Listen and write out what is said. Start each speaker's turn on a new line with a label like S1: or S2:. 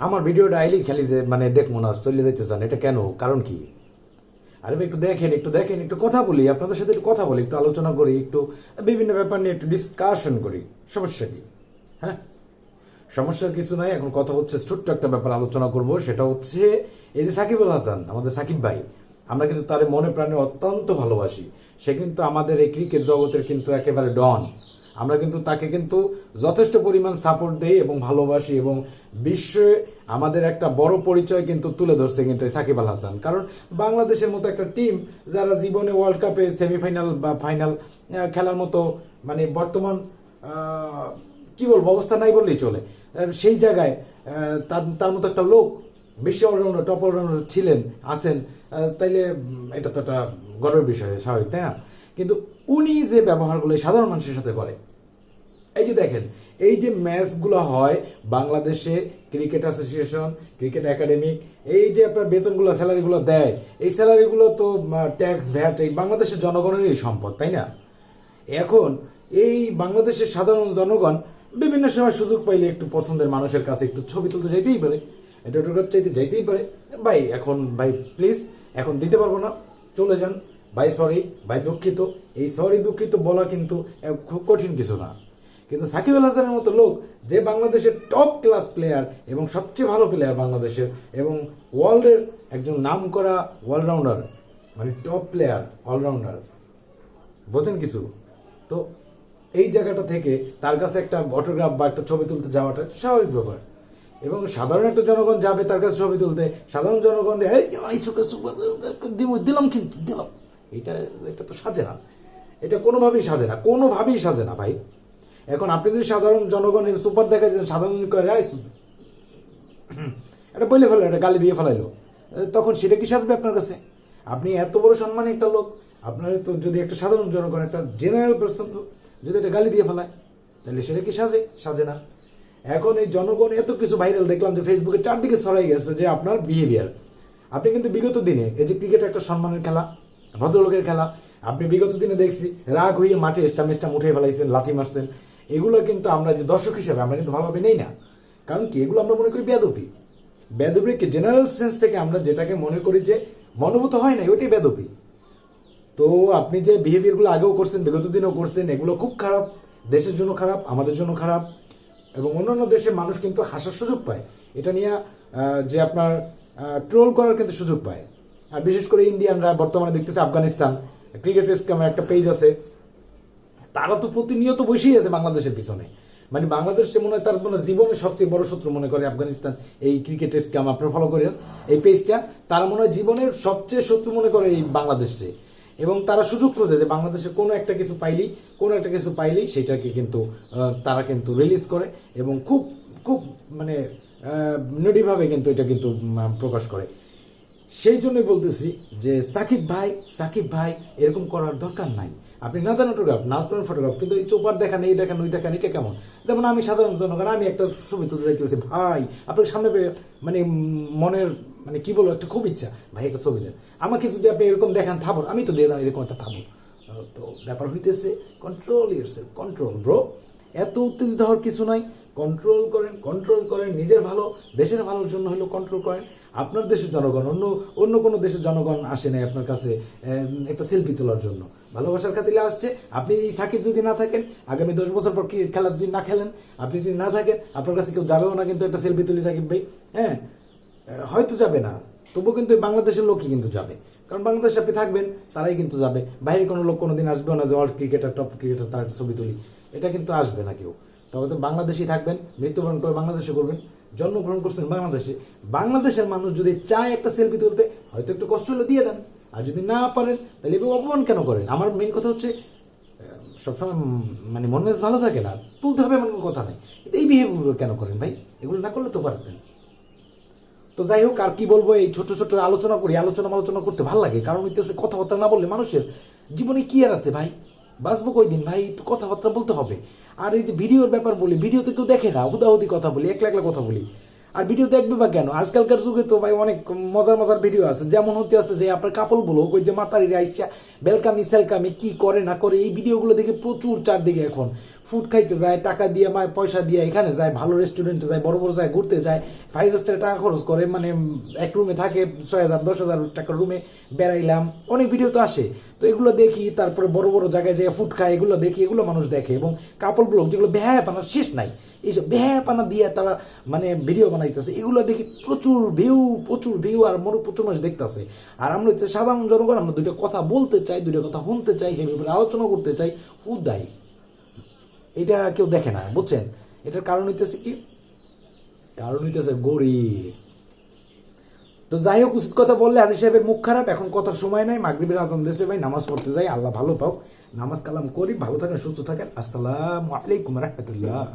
S1: আমার ভিডিওটা আইলি খালি যে মানে দেখব না চলে যেতে চান, এটা কেন? কারণ কি? আরে একটু দেখেন একটু দেখেন, একটু কথা বলি, আপনাদের সাথে একটু কথা বলি, একটু আলোচনা করি, একটু বিভিন্ন ব্যাপার নিয়ে একটু ডিসকাশন করি। সমস্যা কি? হ্যাঁ? সমস্যার কিছু নাই, এখন কথা হচ্ছে, ছোট্ট একটা ব্যাপার আলোচনা করব, সেটা হচ্ছে, এই যে সাকিব আল হাসান, আমাদের সাকিব ভাই, আমরা কিন্তু তার মনে প্রাণে অত্যন্ত ভালোবাসি। সে কিন্তু আমাদের এই ক্রিকেট জগতের কিন্তু একেবারে ডন। আমরা কিন্তু তাকে কিন্তু যথেষ্ট পরিমাণ সাপোর্ট দেই এবং ভালোবাসি এবং বিশ্বে আমাদের একটা বড় পরিচয় কিন্তু তুলে ধরছে কিন্তু সাকিব আল হাসান। কারণ বাংলাদেশের মতো একটা টিম যারা জীবনে ওয়ার্ল্ড কাপে সেমিফাইনাল বা ফাইনাল খেলার মতো মানে বর্তমান কি বলব, অবস্থা নাই বললেই চলে। সেই জায়গায় তার তার মতো একটা লোক বিশ্ব অলরাউন্ডার টপ অলরাউন্ডার ছিলেন, আছেন তাইলে এটা তো একটা গর্বের বিষয়, স্বাভাবিক, তাই না? কিন্তু উনি যে ব্যবহারগুলো সাধারণ মানুষের সাথে করে, এই যে দেখেন, এই যে ম্যাচগুলো হয় বাংলাদেশে ক্রিকেট অ্যাসোসিয়েশন, ক্রিকেট একাডেমি, এই যে আপনার বেতনগুলো, স্যালারিগুলো দেয়, এই স্যালারিগুলো তো ট্যাক্স ভ্যাট এই বাংলাদেশের জনগণেরই সম্পদ, তাই না? এখন এই বাংলাদেশের সাধারণ জনগণ বিভিন্ন সময় সুযোগ পাইলে একটু পছন্দের মানুষের কাছে একটু ছবি তুলতে যাইতেই পারে অটোগ্রাফ চাইতে যাইতেই পারে, ভাই, এখন, ভাই প্লিজ এখন দিতে পারব না, চলে যান। ভাই সরি ভাই, দুঃখিত। এই সরি দুঃখিত বলা কিন্তু খুব কঠিন কিছু না। কিন্তু সাকিব আল হাসানের মতো লোক, যে বাংলাদেশের টপ ক্লাস প্লেয়ার এবং সবচেয়ে ভালো প্লেয়ার বাংলাদেশের, এবং ওয়ার্ল্ডের একজন নাম করা অলরাউন্ডার মানে টপ প্লেয়ার অলরাউন্ডার বোঝেন কিছু? তো এই জায়গাটা থেকে তার কাছে একটা অটোগ্রাফ বা একটা ছবি তুলতে যাওয়াটা স্বাভাবিক ব্যাপার। এবং সাধারণ একটা জনগণ যাবে তার কাছে ছবি তুলতে, সাধারণ জনগণ দিলাম কিন্তু, দিলাম। এটা এটা তো সাজে না। এটা কোনোভাবেই সাজে না, কোনোভাবেই সাজে না ভাই। এখন আপনি যদি সাধারণ জনগণের সুপার দেখা যায় সাধারণ এটা বলে ফেলো এটা গালি দিয়ে ফেলাইলো। তখন সেটা কি সাজবে আপনার কাছে? আপনি এত বড় সম্মানী একটা লোক, আপনার তো যদি একটা সাধারণ জনগণ, একটা জেনারেল পার্সন যদি এটা গালি দিয়ে ফেলায়, তাহলে সেটা কি সাজে? সাজে না। এখন এই জনগণ এত কিছু ভাইরাল দেখলাম যে ফেসবুকে চারদিকে ছড়াই গেছে যে আপনার বিহেভিয়ার আপনি কিন্তু বিগত দিনে এই যে ক্রিকেট একটা সম্মানের খেলা ভদ্রলোকের খেলা। আপনি বিগত দিনে দেখছি রাগ হয়ে মাঠে স্টাম উঠে ফেলাইছেন, লাথি মারছেন। এগুলো কিন্তু আমরা যে দর্শক হিসাবে আমরা কিন্তু ভালোভাবে নেই না। কারণ কি? এগুলো আমরা মনে করি বেদপি বেদপিকে জেনারেল সেন্স থেকে আমরা যেটাকে মনে করি যে মনোভূত হয় না ওইটাই বেদপি তো আপনি যে বিহেভিয়ারগুলো আগেও করছেন, বিগত দিনেও করছেন, এগুলো খুব খারাপ, দেশের জন্য খারাপ, আমাদের জন্য খারাপ এবং অন্যান্য দেশের মানুষ কিন্তু হাসার সুযোগ পায়। এটা নিয়ে যে আপনার ট্রোল করার কিন্তু সুযোগ পায়। আর বিশেষ করে ইন্ডিয়ানরা বর্তমানে দেখতেছে আফগানিস্তান। ক্রিকেট একটা পেজ আছে। তারা তো প্রতিনিয়ত বসেই আছে বাংলাদেশের পিছনে। মানে বাংলাদেশ মনে হয় তার মানে জীবনের সবচেয়ে বড় শত্রু মনে করে আফগানিস্তান। এই ক্রিকেট স্ক্যাম আপনারা ফলো করেন। এই পেজটা তারা মনে হয় জীবনের সবচেয়ে শত্রু মনে করে এই বাংলাদেশে এবং তারা সুযোগ খোঁজে যে বাংলাদেশে কোনো একটা কিছু পাইলেই, কোনো একটা কিছু পাইলেই সেটাকে কিন্তু তারা কিন্তু রিলিজ করে এবং খুব খুব মানে নডিভাবে কিন্তু এটা কিন্তু প্রকাশ করে। সেই জন্যই বলতেছি যে সাকিব ভাই সাকিব ভাই এরকম করার দরকার নাই। আপনি না দেন অটোগ্রাফ না ফটোগ্রাফ কিন্তু এই চোপার দেখান, এই দেখান, ওই দেখান, এটা কেমন? যেমন আমি সাধারণ জনগণ, আমি একটা ছবি তুলতে বলছি, ভাই আপনার সামনে মানে মনের মানে কি বলব, একটা খুব ইচ্ছা, ভাই, একটা ছবি দেন। আমাকে যদি আপনি এরকম দেখান থাবর, আমি তো দিয়ে দাম এরকম একটা থাবর। তো ব্যাপার হইতেছে কন্ট্রোল ইয়ারসেলফ কন্ট্রোল ব্রো এত উত্তেজিত হওয়ার কিছু নাই। কন্ট্রোল করেন কন্ট্রোল করেন, নিজের ভালো, দেশের ভালোর জন্য হলেও কন্ট্রোল করেন। আপনার দেশের জনগণ, অন্য অন্য কোনো দেশের জনগণ আসে নাই আপনার কাছে একটা সেলফি তোলার জন্য। ভালোবাসার খাতিলে আসছে। আপনি এই সাকিব যদি না থাকেন, আগামী দশ বছর পর ক্রিকেট খেলা যদি না খেলেন, আপনি যদি না থাকেন, আপনার কাছে কেউ যাবেও না কিন্তু একটা সেলফি তুলি সাকিব ভাই। হ্যাঁ হয়তো যাবে না। তবুও কিন্তু বাংলাদেশের লোকই কিন্তু যাবে। কারণ বাংলাদেশে আপনি থাকবেন, তারাই কিন্তু যাবে। বাইরে কোনো লোক কোনোদিন আসবেও না যে ওয়ার্ল্ড ক্রিকেটার টপ ক্রিকেটার তার ছবি তুলি। এটা কিন্তু আসবে না কেউ। তবে তো বাংলাদেশেই থাকবেন, মৃত্যুবরণ করে বাংলাদেশে করবেন, জন্মগ্রহণ করছেন বাংলাদেশে। বাংলাদেশের মানুষ যদি চায় একটা সেলফি তুলতে, হয়তো একটু কষ্ট হলে দিয়ে দেন। আর যদি না পারেন, তাহলে এভাবে অপমান কেন করেন? আমার মেন কথা হচ্ছে সবসময় মানে মন মেজাজ ভালো থাকে না, তুলতে হবে এমন কথা নেই। এই বিহেভিয়ার কেন করেন ভাই? এগুলো না করলে তো পারতেন। তো যাই হোক, আর কি বলব, এই ছোট ছোট আলোচনা করি, আলোচনা আলোচনা করতে ভালো লাগে। কারণ হইতেছে কথাবার্তা না বললে মানুষের জীবনে কি আর আছে ভাই? বাঁচবো কয়দিন ভাই? একটু কথাবার্তা বলতে হবে। আর এই যে ভিডিওর ব্যাপার বলি, ভিডিও তো কেউ দেখে না, হুদাহুদি কথা বলি, একলা একলা কথা বলি। আর ভিডিও দেখবে বা কেন? আজকালকার যুগে তো ভাই অনেক মজার মজার ভিডিও আছে। যেমন হতে আছে যে আপনার কাপড় বলো ওই যে মাতারি আইসা বেলকামি সেলকামি কি করে না করে, এই ভিডিওগুলো দেখে প্রচুর চারদিকে এখন। ফুড খাইতে যায়, টাকা দিয়ে মায় পয়সা দিয়ে এখানে যায়, ভালো রেস্টুরেন্টে যায়, বড় বড় যায় ঘুরতে যায় ফাইভ স্টারে টাকা খরচ করে মানে এক রুমে থাকে ছয় হাজার, দশ হাজার টাকার রুমে বেড়াইলাম, অনেক ভিডিও তো আসে। তো এগুলো দেখি, তারপরে বড় বড় জায়গায় যে ফুড খায়, এগুলো দেখি, এগুলো মানুষ দেখে এবং কাপল ব্লগ যেগুলো বেহায়াপানার শেষ নাই। এইসব বেহায়াপানা দিয়ে তারা মানে ভিডিও বানাইতেছে, এগুলো দেখি প্রচুর ভিউ প্রচুর ভিউ আর মরু প্রচুর মানুষ দেখতেছে। আর আমরা সাধারণ জনগণ, আমরা দুইটা কথা বলতে চাই, দুইটা কথা শুনতে চাই ব্যাপারে আলোচনা করতে চাই উদাই এটা কেউ দেখে না, বুঝছেন? এটার কারণ হইতেছে কি? কারণ হইতেছে গরিব। তো যাই হোক, উচিত কথা বললে হাজির সাহেবের মুখ খারাপ, এখন কথার সময় নাই, মাগরিবের আজান দেশে ভাই, নামাজ পড়তে যাই, আল্লাহ ভালো পাও নামাজ কালাম করি, ভালো থাকেন, সুস্থ থাকেন। আসসালামু আলাইকুম রহমতুল্লাহ।